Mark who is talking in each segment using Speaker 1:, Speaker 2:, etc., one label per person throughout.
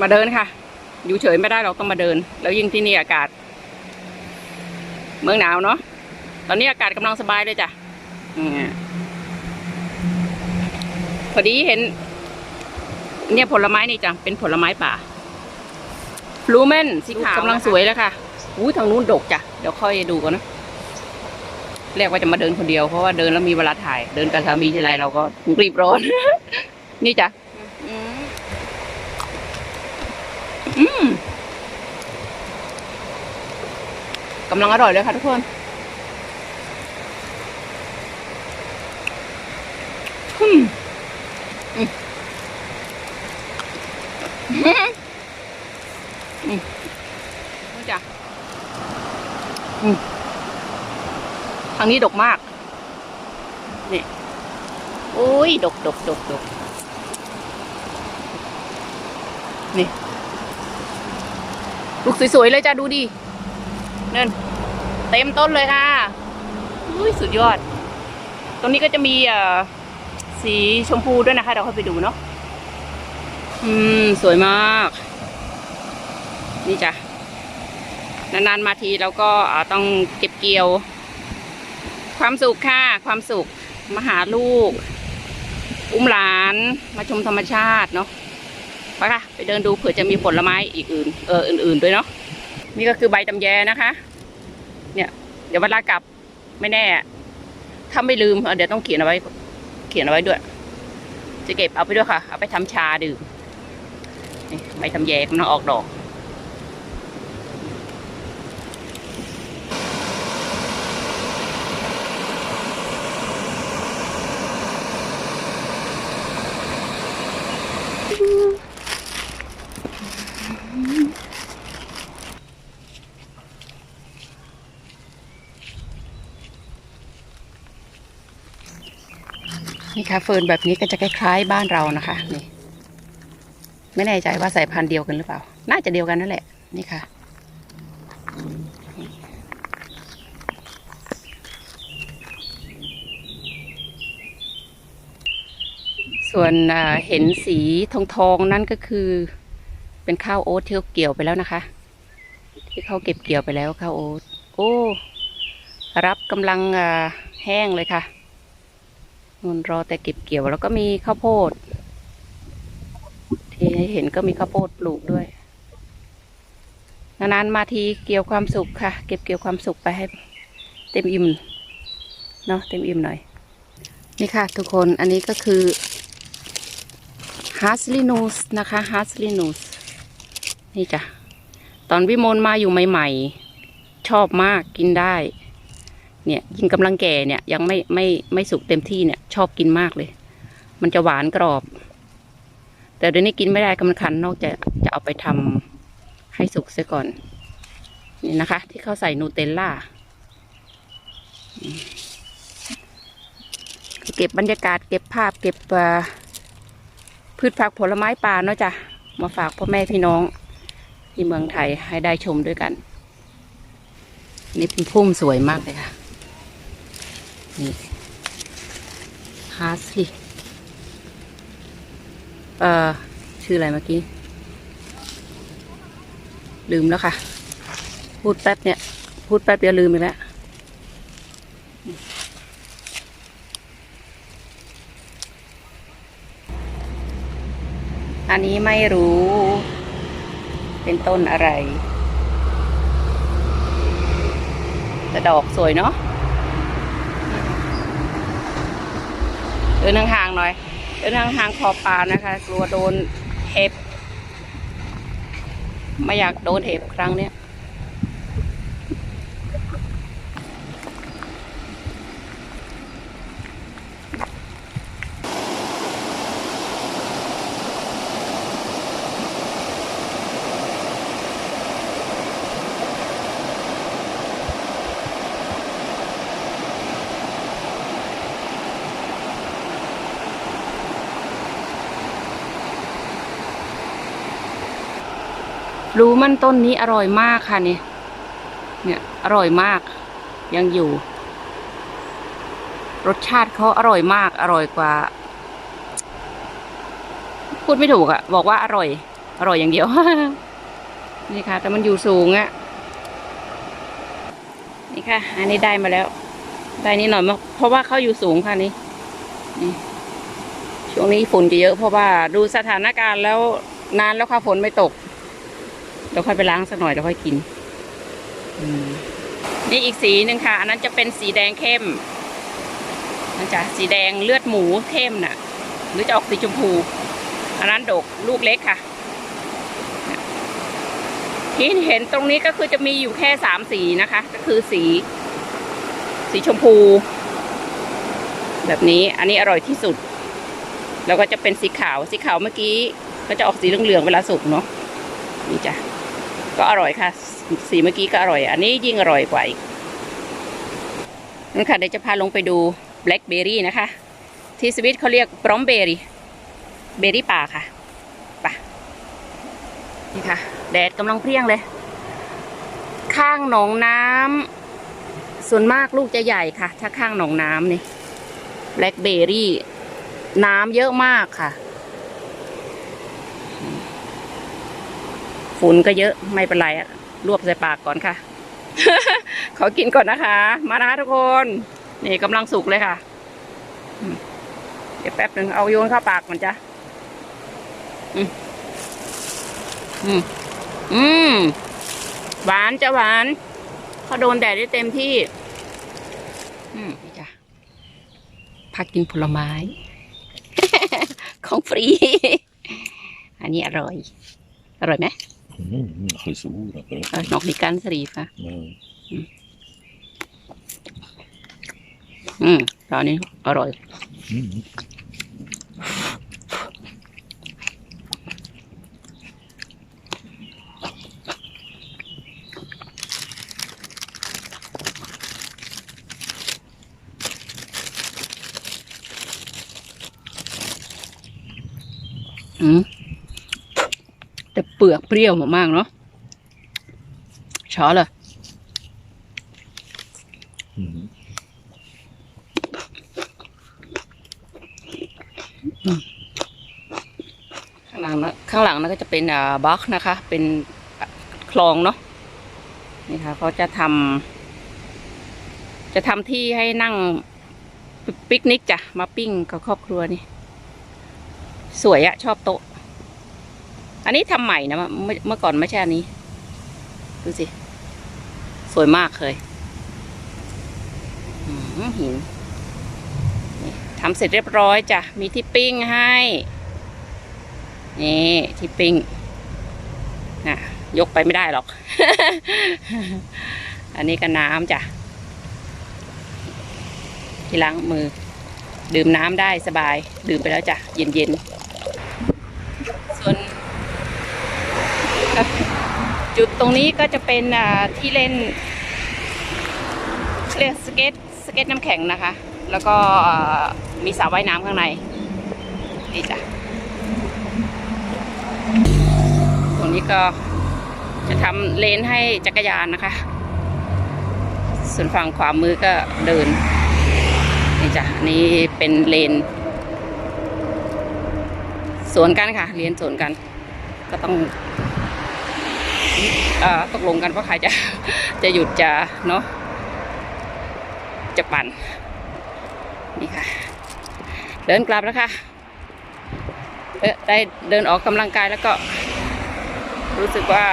Speaker 1: มาเดินค่ะ อยู่เฉยไม่ได้เราต้องมาเดิน แล้วยิ่งที่นี่อากาศ เมืองหนาวเนาะตอนนี้อากาศกำลังสบายเลยจ้ะอืมพอดีเห็น เนี่ยผลไม้นี่จ้ะเป็นผลไม้ป่าพลูเมนสีขาวกำลังสวยแล้วค่ะอู้ทางนู้นดกจ้ะเดี๋ยวค่อยดูกันนะเรียกว่าจะมาเดินคนเดียวเพราะว่าเดินแล้วมีเวลาถ่าย เดินกับสามีทีไรเราก็รีบร้อน นี่จ้ะ อืม อืมกำลังอร่อยเลยค่ะทุกคนอืมอืมอืมอืมนี่จ้ะอืมทางนี้ดกมาก นี่โอ้ย ดกดกดกดกนี่ ลูกสวยๆเลยจ้าดูดินั่นเต็มต้นเลยค่ะอุ้ยสุดยอด ตรงนี้ก็จะมีเอ่อสีชมพูด้วยนะคะ เราเข้าไปดูเนาะอืม สวยมาก นี่จ้ะนานๆมาทีเราก็อ่าต้องเก็บเกี่ยว ความสุขค่ะ ความสุขมาหาลูก อุ้มหลานมาชมธรรมชาติเนาะ ไปค่ะ ไปเดินดูเผื่อจะมีผลไม้อีกอื่นเอออื่น ๆ ด้วยเนาะนี่ก็คือใบตำแยนะคะ เนี่ย เดี๋ยวเวลากลับไม่แน่ ถ้าไม่ลืมเเดี๋ยวต้องเขียนเอาไว้ เขียนเอาไว้ด้วย จะเก็บเอาไปด้วยค่ะ เอาไปทำชาดื่มใบตำแยกำลังออกดอก นี่ค่ะเฟิร์นแบบนี้ก็จะคล้ายๆบ้านเรานะคะนี่ไม่แน่ใจว่าสายพันธุ์เดียวกันหรือเปล่า น่าจะเดียวกันนั่นแหละ นี่ค่ะ ส่วนเห็นสีทองทองๆนั่นก็คือ เป็นข้าวโอ๊ตที่เขาเกี่ยวไปแล้วนะคะ ที่เขาเก็บเกี่ยวไปแล้วข้าวโอ๊ตโอ้ รับกำลังแห้งเลยค่ะ นุ่นรอแต่เก็บเกี่ยวแล้วก็มีข้าวโพด ที่ให้เห็นก็มีข้าวโพดปลูกด้วย นานๆมาทีเกี่ยวความสุขค่ะ เก็บเกี่ยวความสุขไปให้ เต็มอิ่มเนาะเต็มอิ่มหน่อย นี่ค่ะ ทุกคนอันนี้ก็คือฮาร์สลินูสนะคะฮาร์สลินูสนี่จ้ะ ตอนวิมลมาอยู่ใหม่ ๆ ชอบมากกินได้ เนี่ยยิ่งกำลังแก่เนี่ยยังไม่ไม่ไม่สุกเต็มที่เนี่ย ชอบกินมากเลย มันจะหวานกรอบ แต่เดี๋ยวนี้กินไม่ได้กำลังคันนอกจากจะเอาไปทำให้สุกเสียก่อน นี่นะคะ ที่เขาใส่นูเทลล่าเก็บบรรยากาศเก็บภาพเก็บพืชผักผลไม้ป่าเนาะจ้ะมาฝากพ่อแม่พี่น้องที่เมืองไทยให้ได้ชมด้วยกัน นี่เป็นพุ่มสวยมากเลยค่ะ นี่ฮาร์สลีเอ่อ ชื่ออะไรเมื่อกี้ ลืมแล้วค่ะ พูดแป๊บเนี่ย พูดแป๊บเดียวลืมไปแล้วอันนี้ไม่รู้ เป็นต้นอะไร แต่ดอกสวยเนาะ เดินห่างๆหน่อย เดินห่างๆขอบป่านะคะ กลัวโดนเห็บ ไม่อยากโดนเห็บครั้งเนี้ย รู้มันต้นนี้อร่อยมากค่ะเนี่ยเนี่ยอร่อยมาก ยังอยู่ รสชาติเขาอร่อยมาก อร่อยกว่า พูดไม่ถูกอะบอกว่าอร่อย อร่อยอย่างเดียวนี่ค่ะ แต่มันอยู่สูงอะนี่ค่ะ อันนี้ได้มาแล้ว ได้นิดหน่อยมาเพราะว่าเขาอยู่สูงค่ะนี่นี่ช่วงนี้ฝนจะเยอะเพราะว่าดูสถานการณ์แล้วนานแล้วค่ะฝนไม่ตก เดี๋ยวค่อยไปล้างสักหน่อยแล้วค่อยกินอืมนี่อีกสีหนึ่งค่ะ อันนั้นจะเป็นสีแดงเข้มนะจ๊ะสีแดงเลือดหมูเข้มน่ะ หรือจะออกสีชมพู อันนั้นดกลูกเล็กค่ะ ที่เห็นตรงนี้ก็คือจะมีอยู่แค่สามสีนะคะ ก็คือสี สีชมพู แบบนี้อันนี้อร่อยที่สุด แล้วก็จะเป็นสีขาว สีขาวเมื่อกี้ ก็จะออกสีเหลืองๆเวลาสุกเนาะนี่จ้ะ ก็อร่อยค่ะ สีเมื่อกี้ก็อร่อย อันนี้ยิ่งอร่อยกว่าอีกนั่นค่ะเดี๋ยวจะพาลงไปดูแบล็คเบอรี่นะคะ ที่สวิตเขาเรียกบรอมเบอรี่เบอรี่ป่าค่ะไปะนี่ค่ะ แดดกำลังเปรี้ยงเลย ข้างหนองน้ำส่วนมากลูกจะใหญ่ค่ะ ถ้าข้างหนองน้ำนี่แบล็คเบอรี่น้ำเยอะมากค่ะ ฝุ่นก็เยอะไม่เป็นไรอะรวบใส่ปากก่อนค่ะ ขอกินก่อนนะคะ มานะคะทุกคน นี่กำลังสุกเลยค่ะ เดี๋ยวแป๊บหนึ่งเอาโยนเข้าปากมันจ้ะอืมอืมอืมหวานจะหวานเขาโดนแดดได้เต็มที่ อืมจ้ะพักกินผลไม้ ของฟรี อันนี้อร่อย อร่อยไหม
Speaker 2: Mm, Gezoer, dat
Speaker 1: เออ nog niet ganz rief ค่ะ
Speaker 2: Nee.
Speaker 1: อืมตอนนี้อร่อย
Speaker 2: Mm.
Speaker 1: อืมแต่เปลือกเปรี้ยวมากๆเนาะช้อเลย
Speaker 2: Mm.
Speaker 1: ข้างหลังนะข้างหลังนะก็จะเป็นอ่าบล็อกนะคะ เป็นอะคลองเนาะนี่ค่ะเขาจะทำจะทำที่ให้นั่งปิกนิกจ้ะมาปิ้งกับครอบครัวนี่ สวยอะชอบโต๊ะ อันนี้ทำใหม่นะเมื่อก่อนไม่ใช่อันนี้ ดูสิ สวยมากเลยหินทำเสร็จเรียบร้อยจ้ะ มีที่ปิ้งให้ นี่ที่ปิ้งนะยกไปไม่ได้หรอก อันนี้ก็น้ำจ้ะ ที่ล้างมือ ดื่มน้ำได้สบาย ดื่มไปแล้วจ้ะ เย็นๆ ส่วน จุดตรงนี้ก็จะเป็นที่เล่นเรียกสเก็ตสเก็ตน้ำแข็งนะคะ แล้วก็มีสระว่ายน้ำข้างในนี่จ้ะตรงนี้ก็จะทำเลนให้จักรยานนะคะ ส่วนฝั่งขวามือก็เดินนี่จ้ะนี่เป็นเลนสวนกันค่ะเรียนสวนกัน ก็ต้อง ตกลงกันว่าใครจะจะหยุดจะเนาะจะปั่นนี่ค่ะ เดินกลับแล้วค่ะเออได้เดินออกกำลังกายแล้วก็ รู้สึกว่า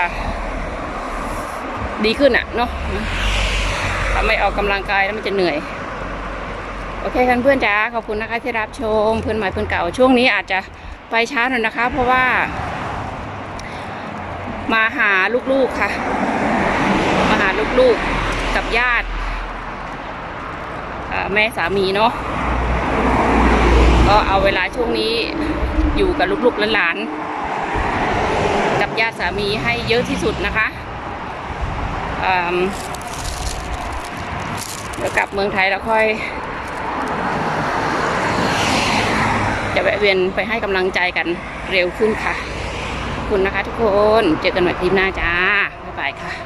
Speaker 1: ดีขึ้นอะเนาะถ้าไม่ออกกำลังกายแล้วมันจะเหนื่อย โอเคกันเพื่อนจ้าขอบคุณนะคะที่รับชมเพื่อนใหม่เพื่อนเก่าช่วงนี้อาจจะไปช้าหน่อยนะคะ เพราะว่า มาหาลูกๆค่ะ มาหาลูกๆกับญาติแม่สามีเนาะก็เอาเวลาช่วงนี้อยู่กับลูกๆหลานๆกับญาติสามีให้เยอะที่สุดนะคะเดี๋ยวกลับเมืองไทยแล้วค่อย จะแวะเวียนไปให้กำลังใจกันเร็วขึ้นค่ะ คุณนะคะทุกคน เจอกันใหม่คลิปหน้าจ้า บ๊ายบายค่ะ